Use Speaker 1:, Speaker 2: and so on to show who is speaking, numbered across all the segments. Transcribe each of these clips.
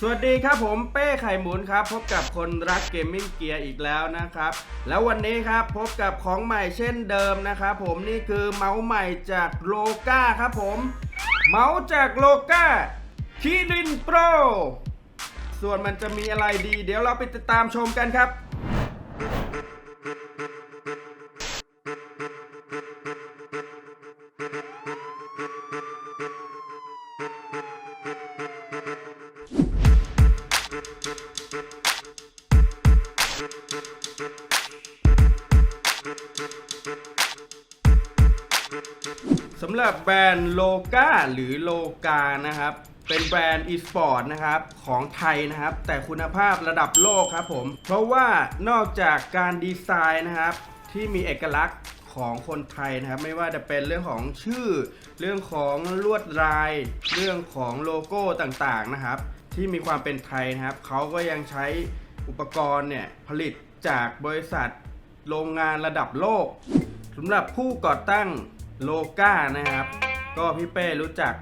Speaker 1: สวัสดีครับผมเป้ไข่หมุนครับ พบกับคนรักเกมมิ่งเกียร์อีกแล้วนะครับ แล้ววันนี้ครับพบกับของใหม่เช่นเดิมนะครับผมนี่คือเมาส์ใหม่จากโลกาครับผม เมาส์จากโลกาคีรินโปรส่วนมันจะมีอะไรดี เดี๋ยวเราไปติดตามชมกันครับำหรับแบรนด์โลกาหรือโลกานะครับ เป็นแบรนด์อีสปอร์ตนะครับของไทยนะครับ แต่คุณภาพระดับโลกครับผม เพราะว่านอกจากการดีไซน์นะครับ ที่มีเอกลักษณ์ของคนไทยนะครับ ไม่ว่าจะเป็นเรื่องของชื่อ เรื่องของลวดลาย เรื่องของโลโก้ต่างๆนะครับ ที่มีความเป็นไทยนะครับเขาก็ยังใช้อุปกรณ์เนี่ยผลิตจากบริษัทโรงงานระดับโลกสำหรับผู้ก่อตั้ง โลกานะครับ ก็พี่เป้รู้จัก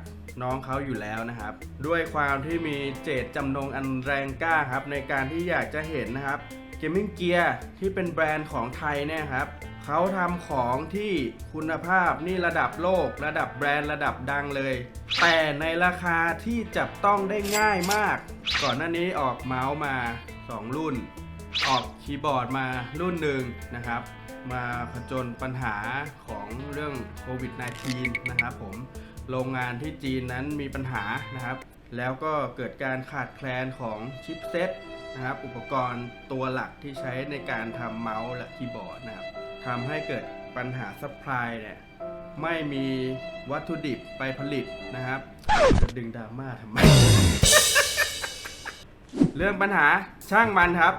Speaker 1: น้องเขาอยู่แล้วนะครับ ด้วยความที่มีเจตจำนงอันแรงกล้าครับ ในการที่อยากจะเห็นนะครับเกมมิ่งเกียร์ที่เป็นแบรนด์ของไทยเนี่ยครับเขาทำของที่คุณภาพนี่ระดับโลก ระดับแบรนด์ระดับดังเลย แต่ในราคาที่จับต้องได้ง่ายมาก ก่อนหน้านี้ออกเมาส์มา 2 รุ่น ออกคีย์บอร์ดมารุ่นหนึ่งนะครับ มาผจญปัญหาของเรื่องโควิด -19 นะครับผม โรงงานที่จีนนั้นมีปัญหานะครับ แล้วก็เกิดการขาดแคลนของชิปเซ็ตนะครับอุปกรณ์ตัวหลักที่ใช้ในการทำเมาส์และคีย์บอร์ดนะครับทำให้เกิดปัญหาซัพพลายเนี่ยไม่มีวัตถุดิบไปผลิตนะครับจะดึงดราม่าทำไม เรื่องปัญหาช่างมันครับ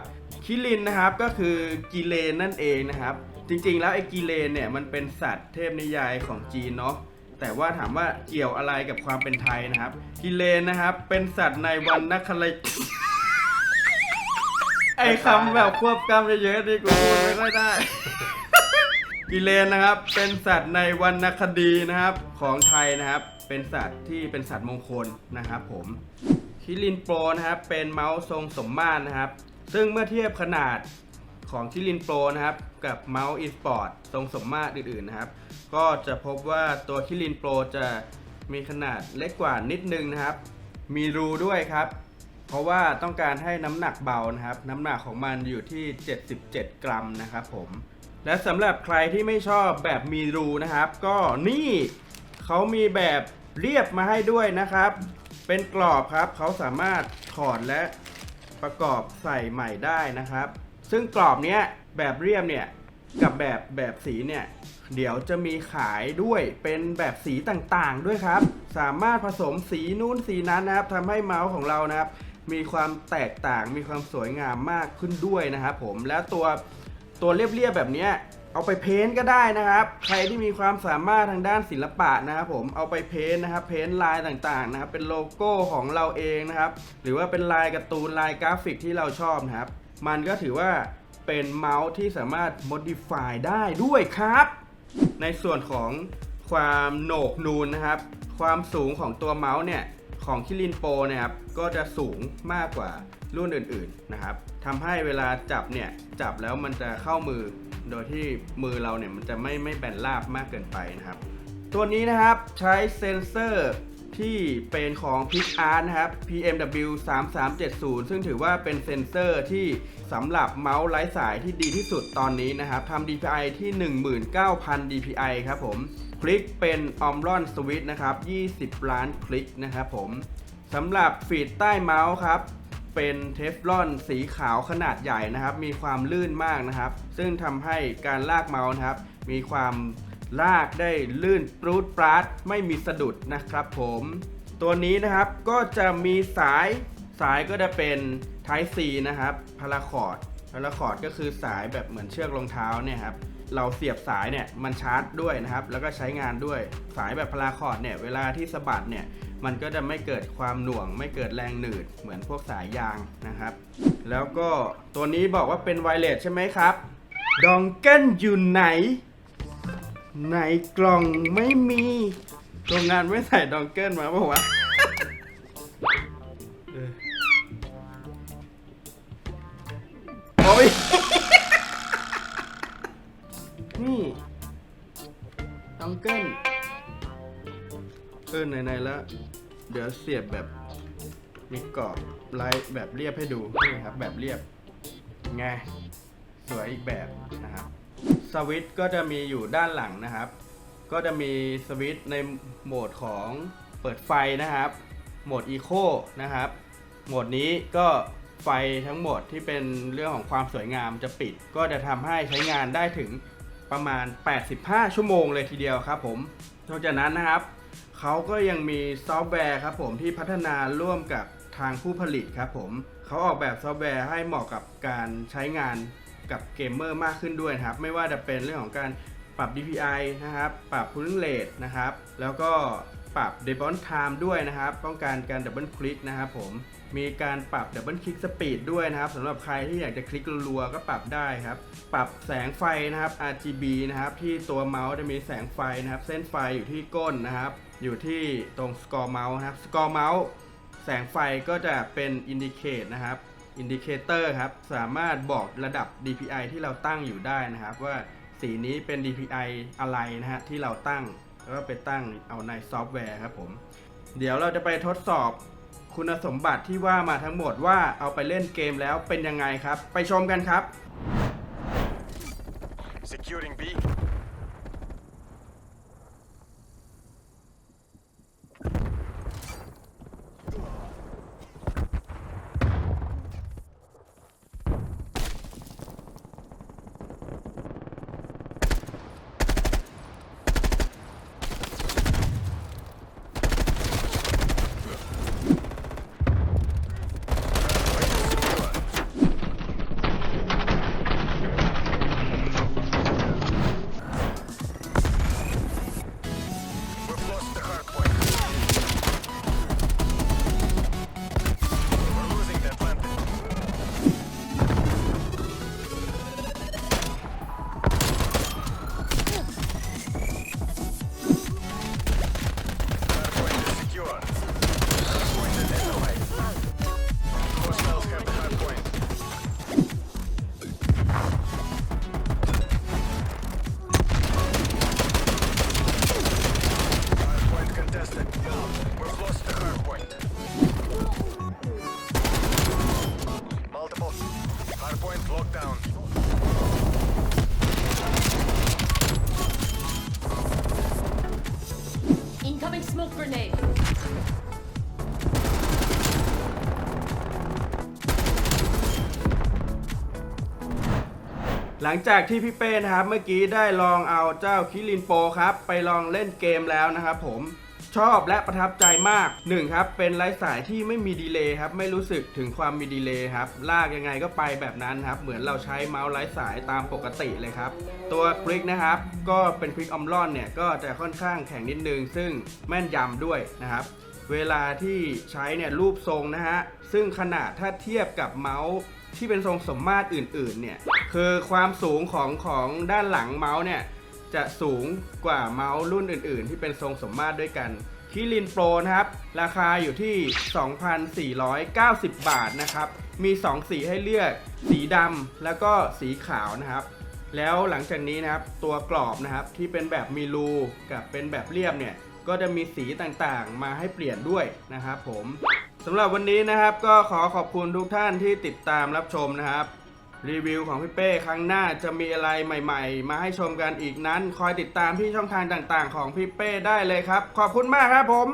Speaker 1: คิรินนะครับก็คือกิเลนนั่นเองนะครับ จริงๆ แล้วไอ้กิเลนเนี่ยมันเป็นสัตว์เทพนิยายของจีนเนาะแต่ว่าถามว่าเกี่ยวอะไรกับความเป็นไทยนะครับ กิเลนนะครับ เป็นสัตว์ในวันนักคลายไอ้คำแบบควบกำเยอะๆนี่กูพูดไม่ค่อยได้ กิเลนนะครับ เป็นสัตว์ในวรรณคดีนะครับ ของไทยนะครับ เป็นสัตว์ที่เป็นสัตว์มงคลนะครับ ผมคิรินโปรนะครับเป็นเมาส์ทรงสมมาตรนะครับ ซึ่งเมื่อเทียบขนาด ของคิรินโปรนะครับ กับเมาส์อีสปอร์ตทรงสมมาตรอื่นๆนะครับ ก็จะพบว่าตัวคิรินโปรจะมีขนาดเล็กกว่านิดนึงนะครับ มีรูด้วยครับ เพราะว่าต้องการให้น้ำหนักเบานะครับ น้ำหนักของมันอยู่ที่ 77 กรัมนะครับผมและสำหรับใครที่ไม่ชอบแบบมีรูนะครับ ก็นี่เขามีแบบเรียบมาให้ด้วยนะครับ เป็นกรอบครับเขาสามารถถอดและประกอบใส่ใหม่ได้นะครับ ซึ่งกรอบเนี้ยแบบเรียบเนี่ยกับแบบแบบสีเนี่ยเดี๋ยวจะมีขายด้วยเป็นแบบสีต่างๆด้วยครับ สามารถผสมสีนู้นสีนั้นนะครับทำให้เมาส์ของเรานะครับ มีความแตกต่างมีความสวยงามมากขึ้นด้วยนะครับผมแล้วตัวตัวเรียบๆแบบเนี้ยเอาไปเพ้นท์ก็ได้นะครับ ใครที่มีความสามารถทางด้านศิลปะนะครับผมเอาไปเพ้นท์นะครับ เพ้นท์ลายต่างๆนะครับ เป็นโลโก้ของเราเองนะครับ หรือว่าเป็นลายการ์ตูนลายกราฟิกที่เราชอบนะครับ มันก็ถือว่าเป็นเมาส์ที่สามารถ modify ได้ด้วยครับ ในส่วนของความโหนกนูนนะครับ ความสูงของตัวเมาส์เนี่ย ของคิรินโปรนี่ยครับ ก็จะสูงมากกว่ารุ่นอื่นๆนะครับทำให้เวลาจับเนี่ย จับแล้วมันจะเข้ามือ โดยที่มือเราเนี่ยมันจะไม่ไม่แบนราบมากเกินไปนะครับ ตัวนี้นะครับใช้เซนเซอร์ ที่เป็นของ PixArt นะครับ PMW 3370 ซึ่งถือว่าเป็นเซนเซอร์ที่สำหรับเมาส์ไร้สายที่ดีที่สุดตอนนี้นะครับทำ DPI ที่ 19,000 DPI ครับผม คลิกเป็นออมรอนสวิตนะครับ 20 ล้านคลิกนะครับผมสำหรับฟีดใต้เมาส์ครับเป็นเทฟลอนสีขาวขนาดใหญ่นะครับ มีความลื่นมากนะครับ ซึ่งทำให้การลากเมาส์นะครับ มีความ ลากได้ลื่นปรูดปราดไม่มีสะดุดนะครับผมตัวนี้นะครับก็จะมีสายสายก็จะเป็น Type C นะครับพาราคอร์ดพาราคอร์ดก็คือสายแบบเหมือนเชือกรองเท้าเนี่ยครับเราเสียบสายเนี่ยมันชาร์จด้วยนะครับ แล้วก็ใช้งานด้วยสายแบบพาราคอร์ดเนี่ยเวลาที่สะบัดเนี่ยมันก็จะไม่เกิดความหน่วง ไม่เกิดแรงหนืดเหมือนพวกสายยางนะครับ แล้วก็ตัวนี้บอกว่าเป็นไวเลสใช่ไหมครับดองเกิลอยู่ไหน ในกล่องไม่มีโรงงานไม่ใส่ดองเกิลมาบอกว่าวะโอ้ยนี่ดองเกิลเออไหนๆแล้ว เดี๋ยวเสียบแบบ มีกรอบไลท์แบบเรียบให้ดูนี่ครับแบบเรียบ ไง สวยอีกแบบนะครับ สวิตช์ก็จะมีอยู่ด้านหลังนะครับ ก็จะมีสวิตช์ในโหมดของเปิดไฟนะครับ โหมด Eco นะครับ โหมดนี้ก็ไฟทั้งหมดที่เป็นเรื่องของความสวยงามจะปิด ก็จะทำให้ใช้งานได้ถึงประมาณ 85 ชั่วโมงเลยทีเดียวครับผม นอกจากนั้นนะครับ เขาก็ยังมีซอฟต์แวร์ครับผมที่พัฒนาร่วมกับทางผู้ผลิตครับผม เขาออกแบบซอฟต์แวร์ให้เหมาะกับการใช้งาน กับเกมเมอร์มากขึ้นด้วยครับ ไม่ว่าจะเป็นเรื่องของการปรับ DPI นะครับ ปรับ cooling rate นะครับ แล้วก็ปรับ d e b o n time ด้วยนะครับต้องการการดับเบิลคลิกนะครับผม มีการปรับดับเบิลคลิกสปีดด้วยนะครับสำหรับใครที่อยากจะคลิกรัวๆก็ปรับได้ครับ ปรับแสงไฟนะครับ RGB นะครับ ที่ตัวเมาส์จะมีแสงไฟนะครับ เส้นไฟอยู่ที่ก้นนะครับ อยู่ที่ตรงสกอร์เมาส์นะครับสกอร์เมาส์แสงไฟก็จะเป็นอินดิเคตนะครับ อินดิเคเตอร์ครับ สามารถบอกระดับ DPI ที่เราตั้งอยู่ได้นะครับ ว่าสีนี้เป็น DPI อะไรนะฮะที่เราตั้งแล้วก็ไปตั้งเอาในซอฟต์แวร์ครับผม เดี๋ยวเราจะไปทดสอบคุณสมบัติที่ว่ามาทั้งหมดว่าเอาไปเล่นเกมแล้วเป็นยังไงครับ ไปชมกันครับ
Speaker 2: Securing B.
Speaker 1: หลังจากที่พี่เป้นะครับเมื่อกี้ได้ลองเอาเจ้าคิรินโปครับไปลองเล่นเกมแล้วนะครับผมชอบและประทับใจมาก1ครับเป็นไร้สายที่ไม่มีดีเลย์ครับไม่รู้สึกถึงความมีดีเลย์ครับลากยังไงก็ไปแบบนั้นครับเหมือนเราใช้เมาส์ไร้สายตามปกติเลยครับตัวคลิกนะครับก็เป็นคลิกออมลอนเนี่ยก็จะค่อนข้างแข็งนิดนึง ซึ่งแม่นยำด้วยนะครับเวลาที่ใช้เนี่ยรูปทรงนะฮะซึ่งขนาดถ้าเทียบกับเมาส์ ที่เป็นทรงสมมาตรอื่นๆเนี่ยคือความสูงของของด้านหลังเมาส์เนี่ยจะสูงกว่าเมาส์รุ่นอื่น ๆ ที่เป็นทรงสมมาตรด้วยกันคิรินโปรนะครับ ราคาอยู่ที่ 2,490 บาทนะครับ มี 2 สีให้เลือก สีดำแล้วก็สีขาวนะครับ แล้วหลังจากนี้นะครับ ตัวกรอบนะครับที่เป็นแบบมีรูกับเป็นแบบเรียบเนี่ย ก็จะมีสีต่างๆ มาให้เปลี่ยนด้วยนะครับผม สำหรับวันนี้นะครับก็ขอขอบคุณทุกท่านที่ติดตามรับชมนะครับ รีวิวของพี่เป้ครั้งหน้าจะมีอะไรใหม่ๆ มาให้ชมกันอีกนั้น คอยติดตามที่ช่องทางต่างๆ ของพี่เป้ได้เลยครับ ขอบคุณมากครับผม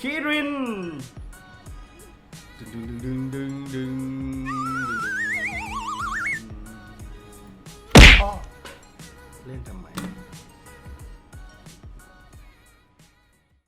Speaker 1: คิริน ดึงดึงดึงดึงดึง